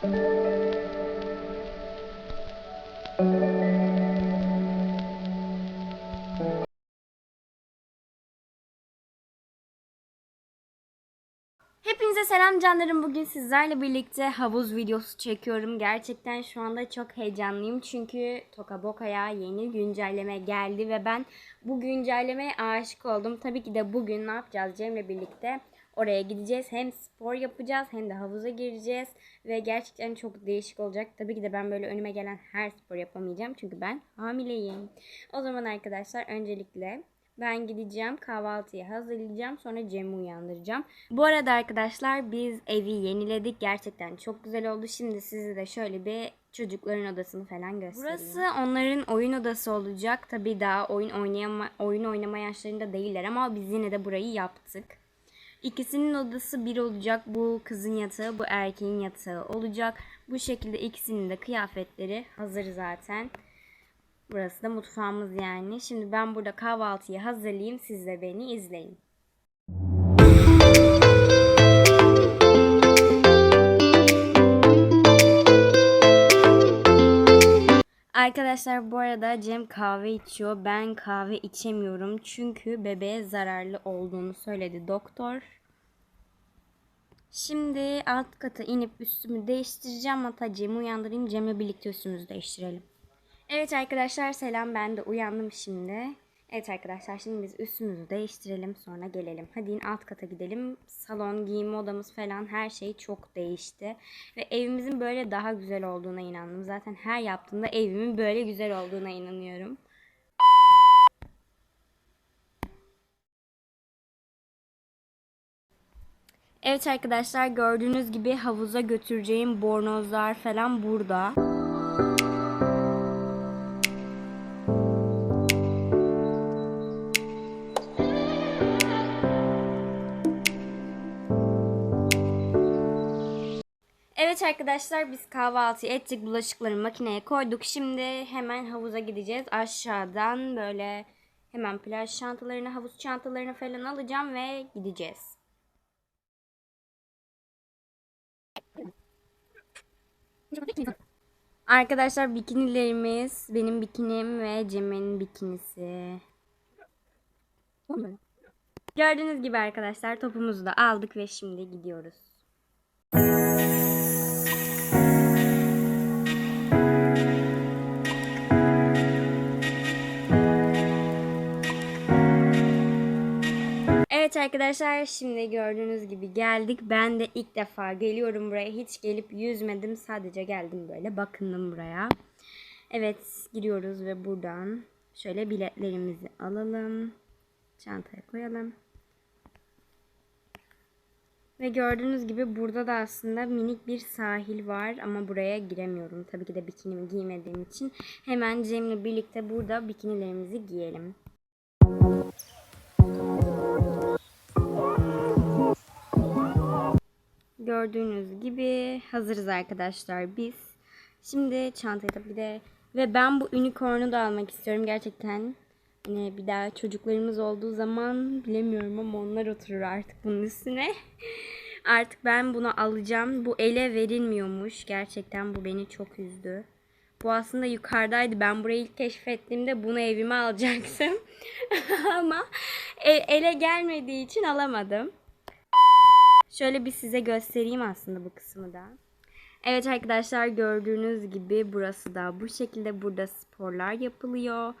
Hepinize selam canlarım. Bugün sizlerle birlikte havuz videosu çekiyorum. Gerçekten şu anda çok heyecanlıyım. Çünkü Toka Boka'ya yeni güncelleme geldi ve ben bu güncellemeye aşık oldum. Tabii ki de bugün ne yapacağız Cem'le birlikte? Oraya gideceğiz. Hem spor yapacağız hem de havuza gireceğiz. Ve gerçekten çok değişik olacak. Tabii ki de ben böyle önüme gelen her spor yapamayacağım. Çünkü ben hamileyim. O zaman arkadaşlar öncelikle ben gideceğim kahvaltıyı hazırlayacağım sonra Cem'i uyandıracağım. Bu arada arkadaşlar biz evi yeniledik. Gerçekten çok güzel oldu. Şimdi size de şöyle bir çocukların odasını falan göstereyim. Burası onların oyun odası olacak. Tabii daha oyun oynayama oyun oynama yaşlarında değiller ama biz yine de burayı yaptık. İkisinin odası bir olacak. Bu kızın yatağı, bu erkeğin yatağı olacak. Bu şekilde ikisinin de kıyafetleri hazır zaten. Burası da mutfağımız yani. Şimdi ben burada kahvaltıyı hazırlayayım. Siz de beni izleyin. Arkadaşlar bu arada Cem kahve içiyor. Ben kahve içemiyorum. Çünkü bebeğe zararlı olduğunu söyledi doktor. Şimdi alt kata inip üstümü değiştireceğim. Hatta Cem'i uyandırayım. Cem'le birlikte üstümüzü değiştirelim. Evet arkadaşlar selam ben de uyandım şimdi. Evet arkadaşlar şimdi biz üstümüzü değiştirelim sonra gelelim. Hadi in alt kata gidelim. Salon, giyinme odamız falan her şey çok değişti. Ve evimizin böyle daha güzel olduğuna inandım. Zaten her yaptığımda evimin böyle güzel olduğuna inanıyorum. Evet arkadaşlar gördüğünüz gibi havuza götüreceğim bornozlar falan burada. Evet arkadaşlar biz kahvaltı ettik. Bulaşıkları makineye koyduk. Şimdi hemen havuza gideceğiz. Aşağıdan böyle hemen plaj çantalarını, havuz çantalarını falan alacağım ve gideceğiz. Arkadaşlar bikinilerimiz, benim bikinim ve Cem'in bikinisi. Gördüğünüz gibi arkadaşlar topumuzu da aldık ve şimdi gidiyoruz. Evet arkadaşlar şimdi gördüğünüz gibi geldik. Ben de ilk defa geliyorum buraya. Hiç gelip yüzmedim. Sadece geldim böyle bakındım buraya. Evet giriyoruz ve buradan şöyle biletlerimizi alalım. Çantaya koyalım. Ve gördüğünüz gibi burada da aslında minik bir sahil var ama buraya giremiyorum. Tabii ki de bikinimi giymediğim için. Hemen Cem'le birlikte burada bikinilerimizi giyelim. Gördüğünüz gibi hazırız arkadaşlar biz. Şimdi çantayı tabii de ve ben bu unicorn'u da almak istiyorum gerçekten. Yine bir daha çocuklarımız olduğu zaman bilemiyorum ama onlar oturur artık bunun üstüne. Artık ben bunu alacağım. Bu ele verilmiyormuş. Gerçekten bu beni çok üzdü. Bu aslında yukarıdaydı. Ben burayı ilk keşfettiğimde bunu evime alacaktım. ama e- ele gelmediği için alamadım. Şöyle bir size göstereyim aslında bu kısmı da. Evet arkadaşlar gördüğünüz gibi burası da bu şekilde burada sporlar yapılıyor.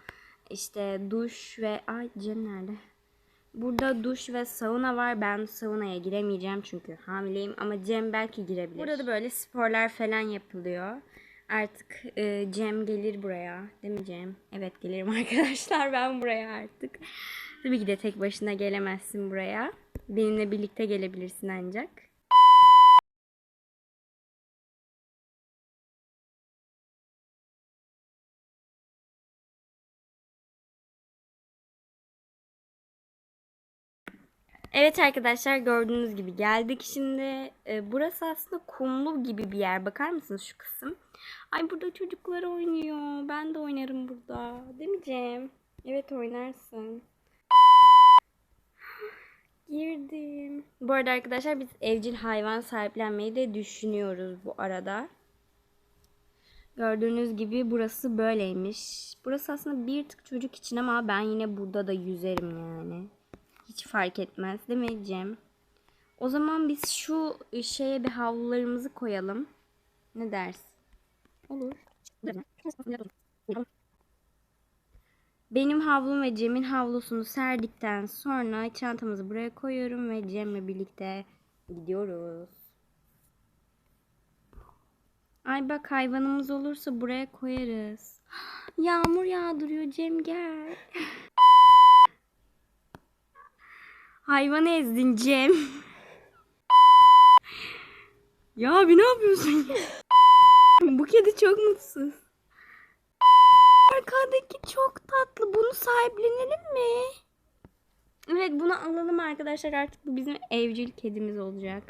İşte duş ve ay Cem nerede? Burada duş ve sauna var. Ben saunaya giremeyeceğim çünkü hamileyim ama Cem belki girebilir. Burada da böyle sporlar falan yapılıyor. Artık e, Cem gelir buraya. Değil mi Cem? Evet gelirim arkadaşlar ben buraya artık. Tabii ki de tek başına gelemezsin buraya. Benimle birlikte gelebilirsin ancak. Evet arkadaşlar gördüğünüz gibi geldik şimdi. Ee, burası aslında kumlu gibi bir yer. Bakar mısınız şu kısım? Ay burada çocuklar oynuyor. Ben de oynarım burada. Değil mi Cem? Evet oynarsın. Bu arada arkadaşlar biz evcil hayvan sahiplenmeyi de düşünüyoruz bu arada. Gördüğünüz gibi burası böyleymiş. Burası aslında bir tık çocuk için ama ben yine burada da yüzerim yani. Hiç fark etmez değil mi Cem? O zaman biz şu şeye bir havlularımızı koyalım. Ne dersin? Olur. Benim havlum ve Cem'in havlusunu serdikten sonra çantamızı buraya koyuyorum ve Cem'le birlikte gidiyoruz. Ay bak hayvanımız olursa buraya koyarız. Yağmur yağdırıyor Cem gel. Hayvanı ezdin Cem. ya abi ne yapıyorsun? Bu kedi çok mutsuz. Arkadaki çok tatlı. Bunu sahiplenelim mi? Evet bunu alalım arkadaşlar. Artık bu bizim evcil kedimiz olacak.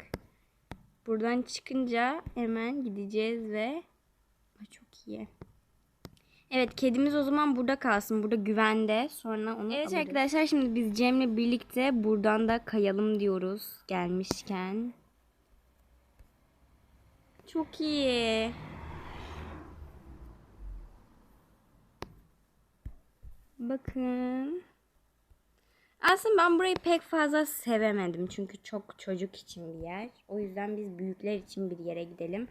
Buradan çıkınca hemen gideceğiz ve Ay, çok iyi. Evet kedimiz o zaman burada kalsın. Burada güvende. Sonra onu Evet alırız. arkadaşlar şimdi biz Cem'le birlikte buradan da kayalım diyoruz gelmişken. Çok iyi. Bakın. Aslında ben burayı pek fazla sevemedim. Çünkü çok çocuk için bir yer. O yüzden biz büyükler için bir yere gidelim.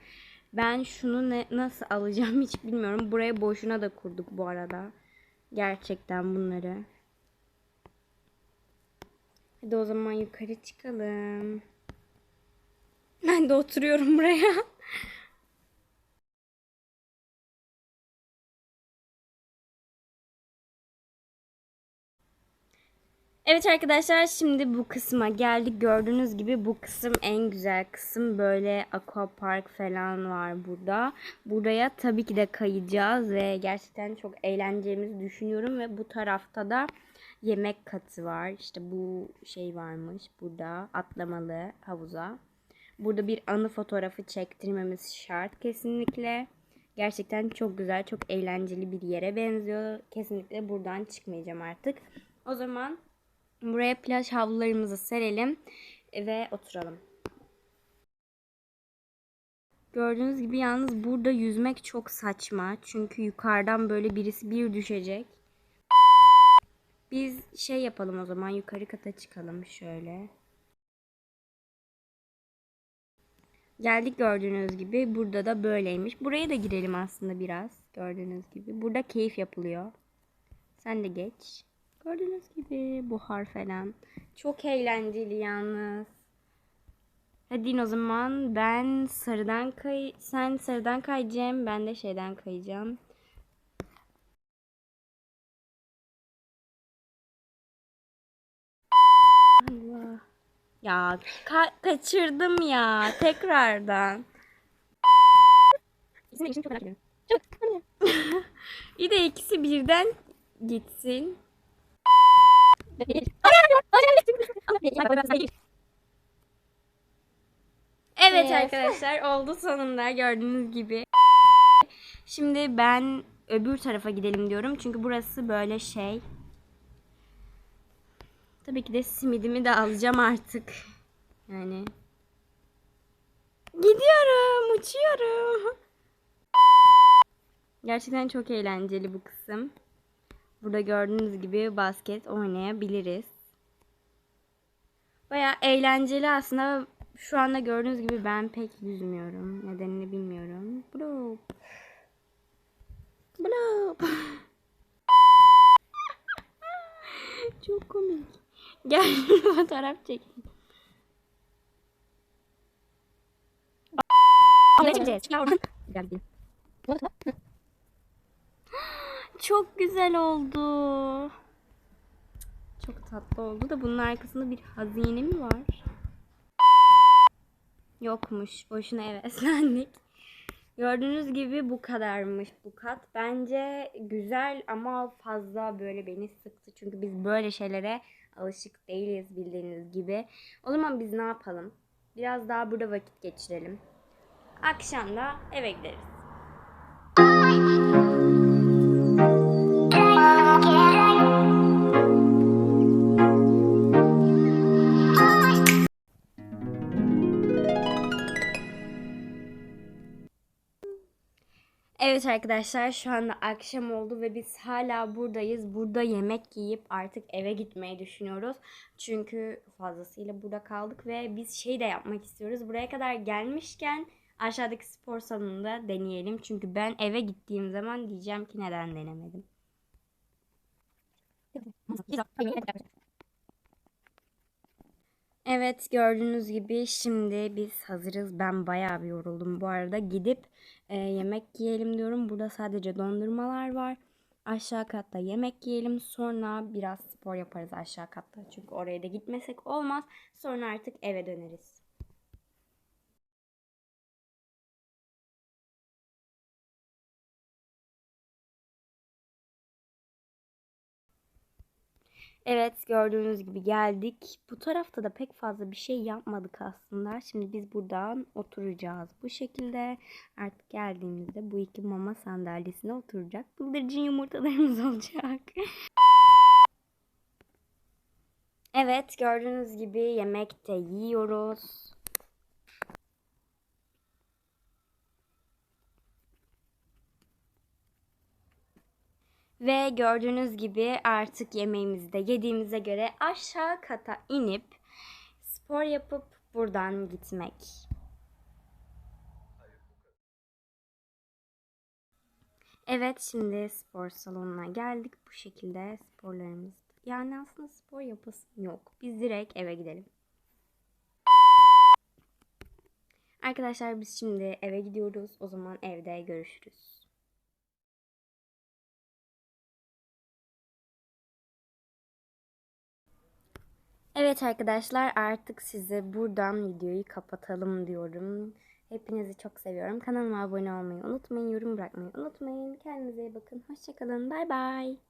Ben şunu ne, nasıl alacağım hiç bilmiyorum. Buraya boşuna da kurduk bu arada. Gerçekten bunları. Hadi o zaman yukarı çıkalım. Ben de oturuyorum buraya. Evet arkadaşlar şimdi bu kısma geldik. Gördüğünüz gibi bu kısım en güzel kısım. Böyle aqua park falan var burada. Buraya tabii ki de kayacağız ve gerçekten çok eğleneceğimizi düşünüyorum. Ve bu tarafta da yemek katı var. İşte bu şey varmış burada atlamalı havuza. Burada bir anı fotoğrafı çektirmemiz şart kesinlikle. Gerçekten çok güzel, çok eğlenceli bir yere benziyor. Kesinlikle buradan çıkmayacağım artık. O zaman Buraya plaj havlularımızı serelim ve oturalım. Gördüğünüz gibi yalnız burada yüzmek çok saçma. Çünkü yukarıdan böyle birisi bir düşecek. Biz şey yapalım o zaman yukarı kata çıkalım şöyle. Geldik gördüğünüz gibi. Burada da böyleymiş. Buraya da girelim aslında biraz. Gördüğünüz gibi. Burada keyif yapılıyor. Sen de geç. Gördüğünüz gibi buhar falan. Çok eğlenceli yalnız. Hadi o zaman ben sarıdan kay sen sarıdan kayacağım ben de şeyden kayacağım. Allah. Ya ka kaçırdım ya tekrardan. İkisini çok merak ediyorum. Çok. İyi de ikisi birden gitsin. Evet arkadaşlar oldu sonunda gördüğünüz gibi. Şimdi ben öbür tarafa gidelim diyorum. Çünkü burası böyle şey. Tabii ki de simidimi de alacağım artık. Yani. Gidiyorum, uçuyorum. Gerçekten çok eğlenceli bu kısım. Burada gördüğünüz gibi basket oynayabiliriz. Baya eğlenceli aslında. Şu anda gördüğünüz gibi ben pek yüzmüyorum. Nedenini bilmiyorum. Blop. Blop. Çok komik. Gel fotoğraf çekin. Ne çekeceğiz? Gel gidelim. Çok güzel oldu. Çok tatlı oldu da bunun arkasında bir hazine mi var? Yokmuş. Boşuna heveslendik. Gördüğünüz gibi bu kadarmış bu kat. Bence güzel ama fazla böyle beni sıktı. Çünkü biz böyle şeylere alışık değiliz bildiğiniz gibi. O zaman biz ne yapalım? Biraz daha burada vakit geçirelim. Akşam da eve gideriz. Evet arkadaşlar şu anda akşam oldu ve biz hala buradayız. Burada yemek yiyip artık eve gitmeyi düşünüyoruz. Çünkü fazlasıyla burada kaldık ve biz şey de yapmak istiyoruz. Buraya kadar gelmişken aşağıdaki spor salonunda deneyelim. Çünkü ben eve gittiğim zaman diyeceğim ki neden denemedim. Evet gördüğünüz gibi şimdi biz hazırız. Ben bayağı bir yoruldum bu arada. Gidip e, yemek yiyelim diyorum. Burada sadece dondurmalar var. Aşağı katta yemek yiyelim. Sonra biraz spor yaparız aşağı katta. Çünkü oraya da gitmesek olmaz. Sonra artık eve döneriz. Evet gördüğünüz gibi geldik. Bu tarafta da pek fazla bir şey yapmadık aslında. Şimdi biz buradan oturacağız. Bu şekilde artık geldiğimizde bu iki mama sandalyesine oturacak. Bıldırcın yumurtalarımız olacak. Evet gördüğünüz gibi yemek de yiyoruz. Ve gördüğünüz gibi artık yemeğimizi de yediğimize göre aşağı kata inip spor yapıp buradan gitmek. Evet şimdi spor salonuna geldik. Bu şekilde sporlarımız. Yani aslında spor yapasım yok. Biz direkt eve gidelim. Arkadaşlar biz şimdi eve gidiyoruz. O zaman evde görüşürüz. Evet arkadaşlar artık size buradan videoyu kapatalım diyorum. Hepinizi çok seviyorum. Kanalıma abone olmayı unutmayın. Yorum bırakmayı unutmayın. Kendinize iyi bakın. Hoşçakalın. Bay bay.